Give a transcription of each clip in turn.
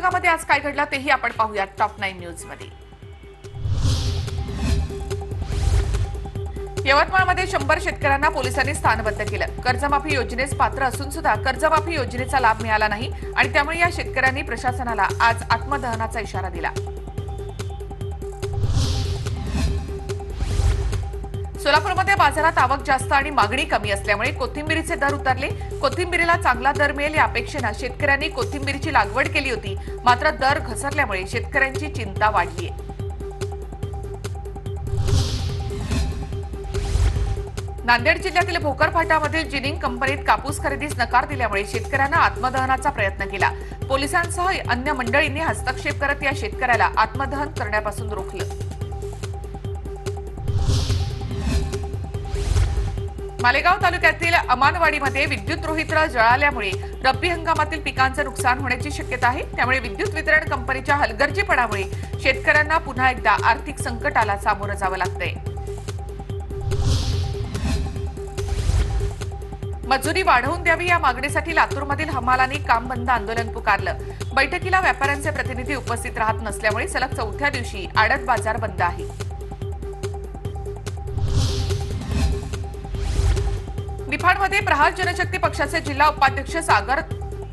विभागामध्ये आज काय घडलं तेही आपण पाहूयात टॉप नाईन न्यूजमध्ये यवतमाळमध्ये शंभर शेतकऱ्यांना पोलिसांनी स्थानबद्ध केलं. कर्जमाफी योजनेस पात्र असून सुद्धा कर्जमाफी योजनेचा लाभ मिळाला नाही आणि त्यामुळे या शेतकऱ्यांनी प्रशासनाला आज आत्मदहनाचा इशारा दिला. सोलापूरमध्ये बाजारात आवक जास्त आणि मागणी कमी असल्यामुळे कोथिंबीरीचे दर उतरले. कोथिंबीरीला चांगला दर मिळेल या अपेक्षेनं शेतकऱ्यांनी कोथिंबीरीची लागवड केली होती. मात्र दर घसरल्यामुळे शेतकऱ्यांची चिंता वाढली आहे नांदेड जिल्ह्यातील भोकर फाटामधील जिनिंग कंपनीत कापूस खरेदीस नकार दिल्यामुळे शेतकऱ्यांना आत्मदहनाचा प्रयत्न केला. पोलिसांसह अन्य मंडळींनी हस्तक्षेप करत या शेतकऱ्याला आत्मदहन करण्यापासून रोखलं. मालेगाव तालुक्यातील अमानवाडीमध्ये विद्युत रोहित्र जळाल्यामुळे रब्बी हंगामातील पिकांचं नुकसान होण्याची शक्यता आहे. त्यामुळे विद्युत वितरण कंपनीच्या हलगर्जीपणामुळे शेतकऱ्यांना पुन्हा एकदा आर्थिक संकटाला सामोरं जावं लागतंय. मजुरी वाढवून द्यावी या मागणीसाठी लातूरमधील हमालांनी काम बंद आंदोलन पुकारलं. बैठकीला व्यापाऱ्यांचे प्रतिनिधी उपस्थित राहत नसल्यामुळे सलग चौथ्या दिवशी आडत बाजार बंद आहे. निफाडमध्ये प्रहार जनशक्ती पक्षाचे जिल्हा उपाध्यक्ष सागर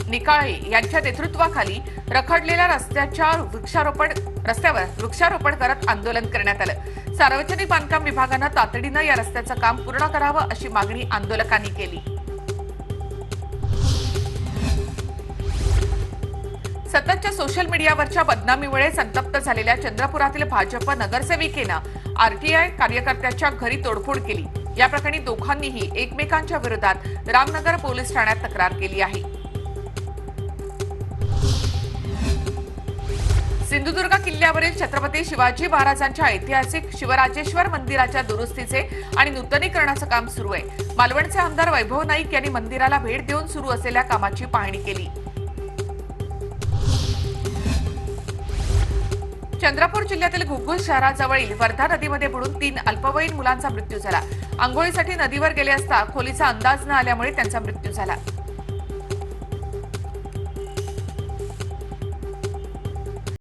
निकाळे यांच्या नेतृत्वाखाली रखडलेल्या रस्त्याच्या वृक्षारोपण रस्त्यावर वृक्षारोपण करत आंदोलन करण्यात आलं. सार्वजनिक बांधकाम विभागानं तातडीनं या रस्त्याचं काम पूर्ण करावं अशी मागणी आंदोलकांनी केली. सततच्या सोशल मीडियावरच्या बदनामीमुळे संतप्त झालेल्या चंद्रपुरातील भाजप नगरसेविकेनं आरटीआय कार्यकर्त्याच्या घरी तोडफोड केली. या प्रकरणी दोघांनीही एकमेकांच्या विरोधात रामनगर पोलीस ठाण्यात तक्रार केली आहे. सिंधुदुर्ग किल्ल्यावरील छत्रपती शिवाजी महाराजांच्या ऐतिहासिक शिवराजेश्वर मंदिराच्या दुरुस्तीचे आणि नूतनीकरणाचं काम सुरू आहे. मालवणचे आमदार वैभव नाईक यांनी मंदिराला भेट देऊन सुरू असलेल्या कामाची पाहणी केली. चंद्रपूर जिल्ह्यातील घुग्गुल शहराजवळील वर्धा नदीमध्ये बुडून तीन अल्पवयीन मुलांचा मृत्यू झाला. आंघोळीसाठी नदीवर गेले असता खोलीचा अंदाज न आल्यामुळे त्यांचा मृत्यू झाला.